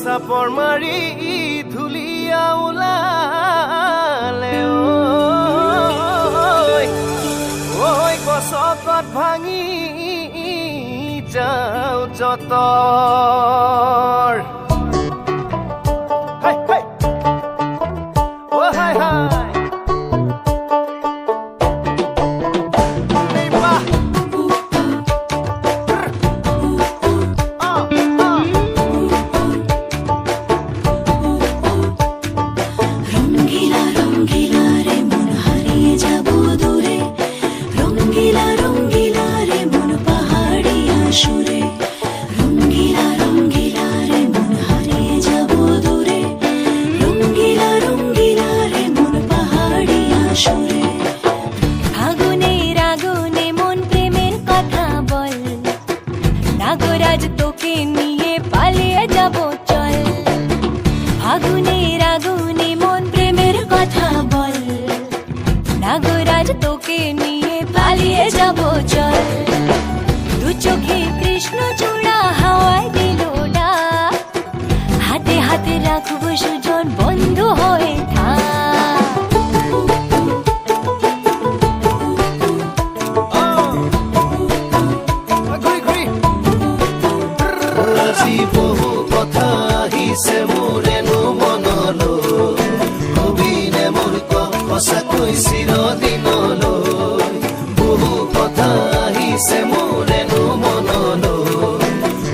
চাপৰ মাৰি ধুলীয়া ওলালে। ঐ গছকত ভাঙি যাওঁ যতৰ। নাগরাজ তোকে নিয়ে পালিয়ে যাব চল। আগুনের আহিছে মোৰেনো মনলৈ কবিনে মোৰ সঁচাকৈ চিৰদিনলৈ বহু কথা আহিছে মোৰেনো মনলৈ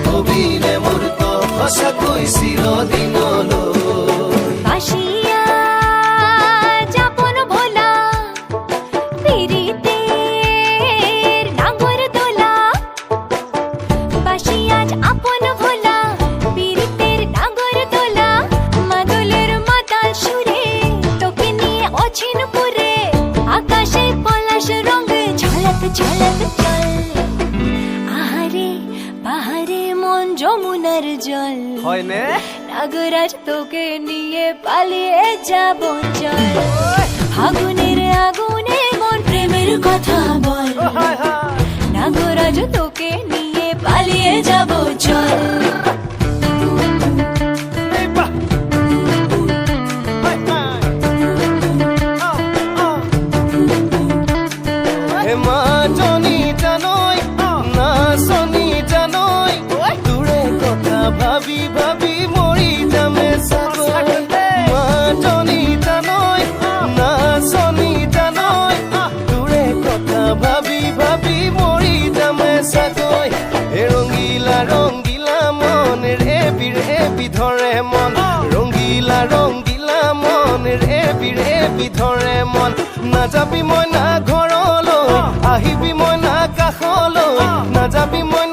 কবিনে মোৰ সঁচাকৈ চিৰদিনলৈ বাসিয়া আপন ঝলক জল আহারে পাহাড়ে মন যমুনার জল হয়নে নাগরাজ তোকে নিয়ে পালিয়ে যাব চল আগুনের আগুনে মন প্রেমের কথা বল ভাবি ভাবি মৰি যামে চাগৈ মাজনী জানৈ নাচনী জানৈ দূৰে কথা ভাবি ভাবি মৰি যামে চাগৈ ৰঙিলা ৰঙিলা মন ৰেবি ৰেবি ধৰে মন। ৰঙিলা ৰঙিলা মন ৰেবি ৰেবি ধৰে মন। নাযাবি মই না ঘৰলৈ আহিবি মই না কাষলৈ নাযাবি মই